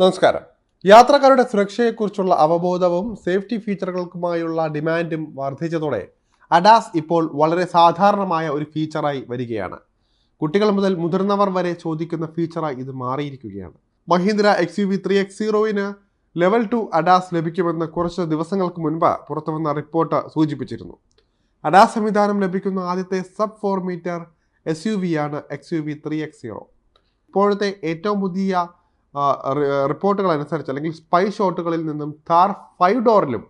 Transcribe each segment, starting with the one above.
നമസ്കാരം. യാത്രക്കാരുടെ സുരക്ഷയെക്കുറിച്ചുള്ള അവബോധവും സേഫ്റ്റി ഫീച്ചറുകൾക്കുമായുള്ള ഡിമാൻഡും വർദ്ധിച്ചതോടെ അഡാസ് ഇപ്പോൾ വളരെ സാധാരണമായ ഒരു ഫീച്ചറായി വരികയാണ്. കുട്ടികൾ മുതൽ മുതിർന്നവർ വരെ ചോദിക്കുന്ന ഫീച്ചറായി ഇത് മാറിയിരിക്കുകയാണ്. Mahindra X U V three X സീറോയിന് level two ADAS ലഭിക്കുമെന്ന് കുറച്ച് ദിവസങ്ങൾക്ക് മുൻപ് പുറത്തുവന്ന റിപ്പോർട്ട് സൂചിപ്പിച്ചിരുന്നു. അഡാസ് സംവിധാനം ലഭിക്കുന്ന ആദ്യത്തെ sub four metre S U V ആണ് X U V three X zero. ഇപ്പോഴത്തെ ഏറ്റവും പുതിയ റിപ്പോർട്ടുകൾ അനുസരിച്ച് അല്ലെങ്കിൽ സ്പൈ ഷോട്ടുകളിൽ നിന്നും താർ ഫൈവ് ഡോറിലും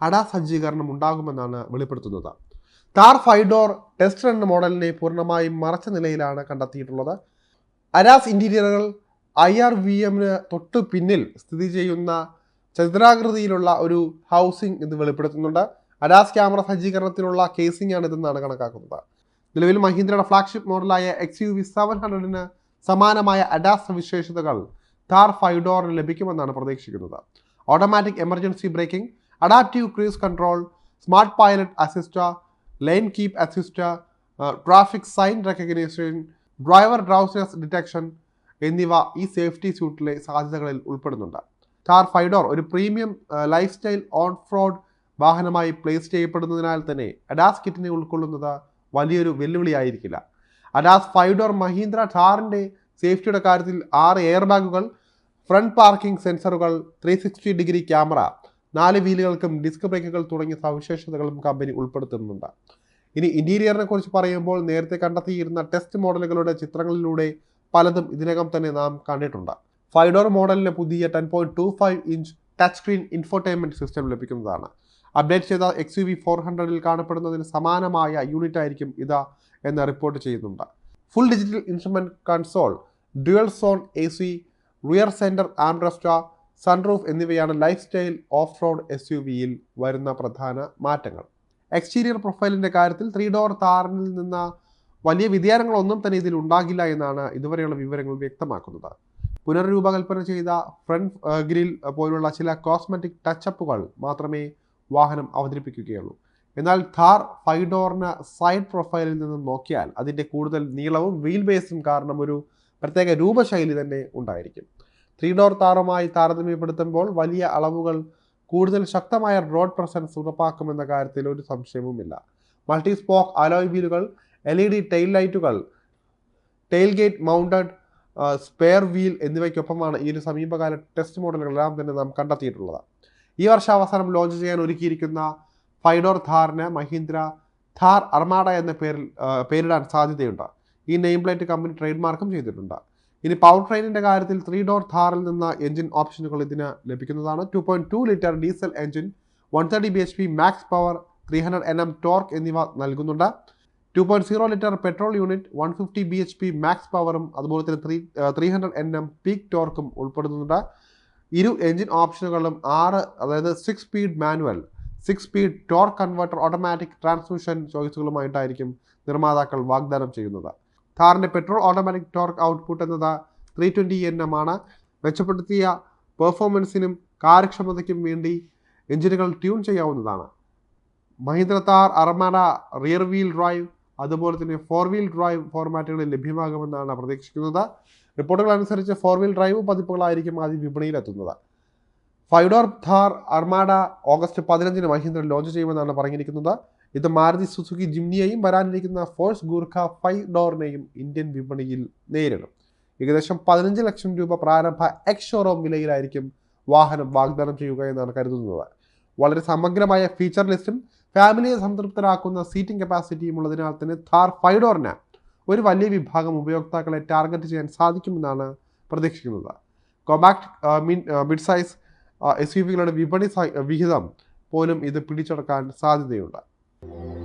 അഡാ സജ്ജീകരണം ഉണ്ടാകുമെന്നാണ് വെളിപ്പെടുത്തുന്നത്. Thar five door test run മോഡലിനെ പൂർണമായും മറച്ച നിലയിലാണ് കണ്ടെത്തിയിട്ടുള്ളത്. അരാസ് ഇന്റീരിയറുകൾ ഐ ആർ വി എമ്മിന് തൊട്ട് പിന്നിൽ സ്ഥിതി ചെയ്യുന്ന ചതുരാകൃതിയിലുള്ള ഒരു ഹൗസിംഗ് ഇത് വെളിപ്പെടുത്തുന്നുണ്ട്. അരാസ് ക്യാമറ സജ്ജീകരണത്തിനുള്ള കേസിംഗ് ആണ് ഇതെന്നാണ് കണക്കാക്കുന്നത്. നിലവിൽ മഹീന്ദ്രയുടെ ഫ്ലാഗ്ഷിപ്പ് മോഡലായ എക്സ് യു വി സെവൻ ഹൺഡ്രഡിന് സമാനമായ അഡാസ് സവിശേഷതകൾ താർ ഫൈവ് ഡോർ ലഭിക്കുമെന്നാണ് പ്രതീക്ഷിക്കുന്നത്. Automatic emergency braking adaptive cruise control smart pilot assist lane keep assist traffic sign recognition driver drowsiness detection എന്നിവ ഈ സേഫ്റ്റി സ്യൂട്ടിലെ സാധ്യതകളിൽ ഉൾപ്പെടുന്നുണ്ട്. കാർ ഫൈവ് ഡോർ ഒരു premium life style off road വാഹനമായി place ചെയ്യപ്പെടുന്നതിനാൽ തന്നെ അഡാസ് കിറ്റിനെ ഉൾക്കൊള്ളുന്നത് വലിയൊരു വെല്ലുവിളിയായിരിക്കില്ല. അഡാസ് ഫൈവ് ഡോർ മഹീന്ദ്ര ഥാറിന്റെ സേഫ്റ്റിയുടെ കാര്യത്തിൽ ആറ് എയർ ബാഗുകൾ ഫ്രണ്ട് പാർക്കിംഗ് സെൻസറുകൾ ത്രീ സിക്സ്റ്റി ഡിഗ്രി ക്യാമറ നാല് വീലുകൾക്കും ഡിസ്ക് ബ്രേക്കുകൾ തുടങ്ങിയ സവിശേഷതകളും കമ്പനി ഉൾപ്പെടുത്തുന്നുണ്ട്. ഇനി ഇന്റീരിയറിനെ കുറിച്ച് പറയുമ്പോൾ നേരത്തെ കണ്ടെത്തിയിരുന്ന ടെസ്റ്റ് മോഡലുകളുടെ ചിത്രങ്ങളിലൂടെ പലതും ഇതിനകം തന്നെ നാം കണ്ടിട്ടുണ്ട്. ഫൈവ് ഡോർ മോഡലിന് പുതിയ ten point two five inch touch screen infotainment system ലഭിക്കുന്നതാണ്. അപ്ഡേറ്റ് ചെയ്ത എക്സ് യു വി ഫോർ ഹൺഡ്രഡിൽ കാണപ്പെടുന്നതിന് സമാനമായ യൂണിറ്റ് ആയിരിക്കും ഇത് എന്ന് റിപ്പോർട്ട് ചെയ്യുന്നുണ്ട്. Full digital instrument console dual zone A C rear centre armrest sunroof എന്നിവയാണ് life style off road S U വിയിൽ വരുന്ന പ്രധാന മാറ്റങ്ങൾ. എക്സ്റ്റീരിയർ പ്രൊഫൈലിന്റെ കാര്യത്തിൽ ത്രീ ഡോർ താറിനിൽ നിന്ന് വലിയ വ്യതിയാനങ്ങളൊന്നും തന്നെ ഇതിൽ ഉണ്ടാകില്ല എന്നാണ് ഇതുവരെയുള്ള വിവരങ്ങൾ വ്യക്തമാക്കുന്നത്. പുനർരൂപകൽപ്പന ചെയ്ത ഫ്രണ്ട് ഗ്രിൽ പോലുള്ള ചില കോസ്മെറ്റിക് ടച്ചപ്പുകൾ മാത്രമേ വാഹനം അവതരിപ്പിക്കുകയുള്ളൂ. എന്നാൽ ഥാർ ഫൈവ് ഡോറിന് സൈഡ് പ്രൊഫൈലിൽ നിന്ന് നോക്കിയാൽ അതിന്റെ കൂടുതൽ നീളവും വീൽ ബേസും കാരണം ഒരു പ്രത്യേക രൂപശൈലി തന്നെ ഉണ്ടായിരിക്കും. ത്രീ ഡോർ താറുമായി താരതമ്യപ്പെടുത്തുമ്പോൾ വലിയ അളവുകൾ കൂടുതൽ ശക്തമായ റോഡ് പ്രസൻസ് ഉറപ്പാക്കുമെന്ന കാര്യത്തിൽ ഒരു സംശയവുമില്ല. മൾട്ടി സ്പോക്ക് അലോയ് വീലുകൾ എൽ ഇ ഡി ടെയിൽ ലൈറ്റുകൾ tail gate mounted spare wheel എന്നിവയ്ക്കൊപ്പമാണ് ഈ ഒരു സമീപകാല ടെസ്റ്റ് മോഡലുകളെല്ലാം തന്നെ നാം കണ്ടെത്തിയിട്ടുള്ളത്. ഈ വർഷാവസാനം ലോഞ്ച് ചെയ്യാൻ ഒരുക്കിയിരിക്കുന്ന ഫൈഡോർ ഥാറിന് മഹീന്ദ്ര ഥാർ അർമാഡ എന്ന പേരിൽ പേരിടാൻ സാധ്യതയുണ്ട്. ഈ നെയിം പ്ലേറ്റ് കമ്പനി ട്രേഡ് മാർക്കും ചെയ്തിട്ടുണ്ട്. ഇനി പവർ ട്രെയിനിന്റെ കാര്യത്തിൽ ത്രീ ഡോർ ഥാറിൽ നിന്ന് എഞ്ചിൻ ഓപ്ഷനുകൾ ഇതിന് ലഭിക്കുന്നതാണ്. Two point two litre diesel engine one thirty B H P max power three hundred N M torque എന്നിവ നൽകുന്നുണ്ട്. Two point zero litre petrol unit one fifty B H P max പവറും അതുപോലെ തന്നെ three three hundred N M peak ടോർക്കും ഉൾപ്പെടുന്നുണ്ട്. ഇരു engine ഓപ്ഷനുകളും ആറ് അതായത് six speed manual six speed torque converter automatic transmission ചോയ്സുകളുമായിട്ടായിരിക്കും നിർമ്മാതാക്കൾ വാഗ്ദാനം ചെയ്യുന്നത്. ഥാറിന്റെ പെട്രോൾ ഓട്ടോമാറ്റിക് ടോർക്ക് ഔട്ട്പുട്ട് എന്നത് ത്രീ ട്വന്റി എൻ എം ആണ് മെച്ചപ്പെടുത്തിയ പെർഫോമൻസിനും കാര്യക്ഷമതയ്ക്കും വേണ്ടി എഞ്ചിനുകൾ ട്യൂൺ ചെയ്യാവുന്നതാണ്. Mahindra Thar Armada rear wheel drive അതുപോലെ തന്നെ ഫോർ വീൽ ഡ്രൈവ് ഫോർമാറ്റുകളിൽ ലഭ്യമാകുമെന്നാണ് പ്രതീക്ഷിക്കുന്നത്. റിപ്പോർട്ടുകൾ അനുസരിച്ച് ഫോർ വീൽ ഡ്രൈവ് പതിപ്പുകളായിരിക്കും ആദ്യം വിപണിയിലെത്തുന്നത്. Five door Thar Armada August പതിനഞ്ചിന് മഹീന്ദ്ര ലോഞ്ച് ചെയ്യുമെന്നാണ് പറഞ്ഞിരിക്കുന്നത്. ഇത് മാരുതി സുസുക്കി ജിംനിയെയും വരാനിരിക്കുന്ന ഫോഴ്സ് ഗൂർഖ ഫൈവ് ഡോറിനെയും ഇന്ത്യൻ വിപണിയിൽ നേരിടും. ഏകദേശം പതിനഞ്ച് ലക്ഷം രൂപ പ്രാരംഭ എക്സ് ഷോറൂം വിലയിലായിരിക്കും വാഹനം വാഗ്ദാനം ചെയ്യുക എന്നാണ് കരുതുന്നത്. വളരെ സമഗ്രമായ ഫീച്ചർ ലിസ്റ്റും ഫാമിലിയെ സംതൃപ്തരാക്കുന്ന സീറ്റിംഗ് കപ്പാസിറ്റിയും ഉള്ളതിനാൽ തന്നെ ഥാർ ഫൈവ് ഡോറിന് ഒരു വലിയ വിഭാഗം ഉപയോക്താക്കളെ ടാർഗറ്റ് ചെയ്യാൻ സാധിക്കുമെന്നാണ് പ്രതീക്ഷിക്കുന്നത്. Compact mid size S U വിപണി വിഹിതം പോലും ഇത് പിടിച്ചെടുക്കാൻ സാധ്യതയുണ്ട്. you